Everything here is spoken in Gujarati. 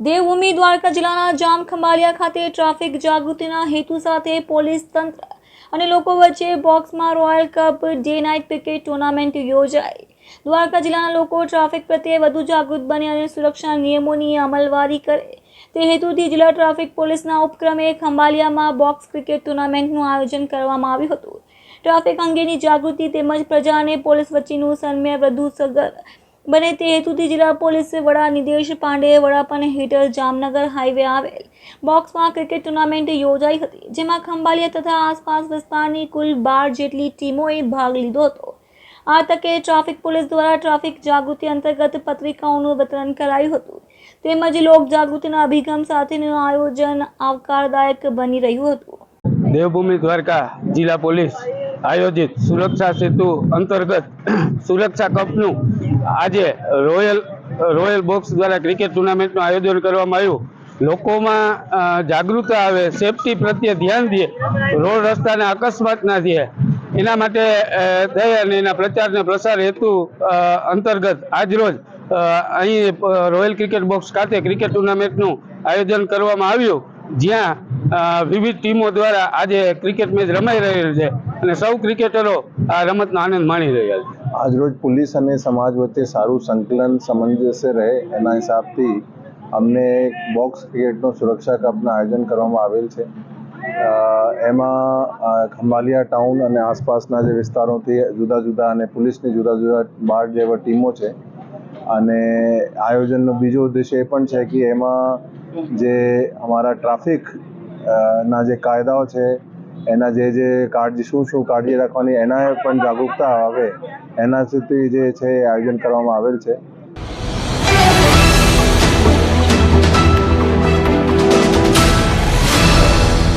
દેવભૂમિ દ્વારકા જિલ્લાના જામ ખંભાળિયા ખાતે ટ્રાફિક જાગૃતિના હેતુ સાથે પોલીસ તંત્ર અને લોકો વચ્ચે બોક્સમાં royal cup day night cricket tournament યોજાઈ. દ્વારકા જિલ્લાના લોકો ટ્રાફિક પ્રત્યે વધુ જાગૃત બને અને સુરક્ષા નિયમોની અમલવારી કરે. તે હેતુથી જિલ્લા ટ્રાફિક પોલીસના ઉપક્રમે ખંભાળિયામાં બોક્સ ક્રિકેટ ટુર્નામેન્ટનું આયોજન કરવામાં આવ્યું હતું. ટ્રાફિક અંગેની જાગૃતિ તેમજ પ્રજા અને પોલીસ વચ્ચેનું સન્મ્ય વધુ સઘન બને તે હેતુથી જિલ્લા પોલીસ વડા નિદેશ પાંડે વડાપણ હેઠળ જામનગર હાઈવે આવેલ બોક્સમાં ક્રિકેટ ટુર્નામેન્ટ યોજાઈ હતી, જેમાં ખંભાલિયા તથા આસપાસ વિસ્તારની કુલ બાર જેટલી ટીમોએ ભાગ લીધો હતો. આ તકે ટ્રાફિક પોલીસ દ્વારા ટ્રાફિક જાગૃતિ અંતર્ગત પત્રિકાઓનું વિતરણ કરાયું હતું. તેમજ લોક જાગૃતિના અભિગમ સાથેનું આયોજન આવકારદાયક બની રહ્યું હતું. દેવભૂમિ દ્વારકા જિલ્લા પોલીસ આયોજિત સુરક્ષા સેતુ અંતર્ગત સુરક્ષા કપનું આજે રોયલ રોયલ બોક્સ દ્વારા ક્રિકેટ ટુર્નામેન્ટનું આયોજન કરવામાં આવ્યું. લોકોમાં જાગૃતતા આવે, સેફટી પ્રત્યે ધ્યાન દે, રોડ રસ્તાને અકસ્માત ના થાય એના માટે થઈ અને એના પ્રચાર અને પ્રસાર હેતુ અંતર્ગત આજરોજ અહીં રોયલ ક્રિકેટ બોક્સ ખાતે ક્રિકેટ ટુર્નામેન્ટનું આયોજન કરવામાં આવ્યું. જ્યાં વિવિધ ટીમો દ્વારા આજે ક્રિકેટ મેચ રમાઈ રહેલ છે અને સૌ ક્રિકેટરો આ રમતનો આનંદ માણી રહ્યા છે. આજરોજ પોલીસ અને સમાજ વચ્ચે સારું સંકલન સમંજસ્ય રહે એના હિસાબથી અમને બોક્સ ક્રિકેટનો સુરક્ષા કપનું આયોજન કરવામાં આવેલ છે. એમાં ખંભાલિયા ટાઉન અને આસપાસના જે વિસ્તારોથી જુદા જુદા અને પોલીસની જુદા જુદા બાર જેવા ટીમો છે અને આયોજનનો બીજો ઉદ્દેશ્ય એ પણ છે કે એમાં જે અમારા ટ્રાફિક ના જે કાયદાઓ છે, એના જે જે કાળજી, શું શું કાળજી રાખવાની, એના પણ જાગૃતતા આવે. એના સુધી જે છે આયોજન કરવામાં આવેલ છે.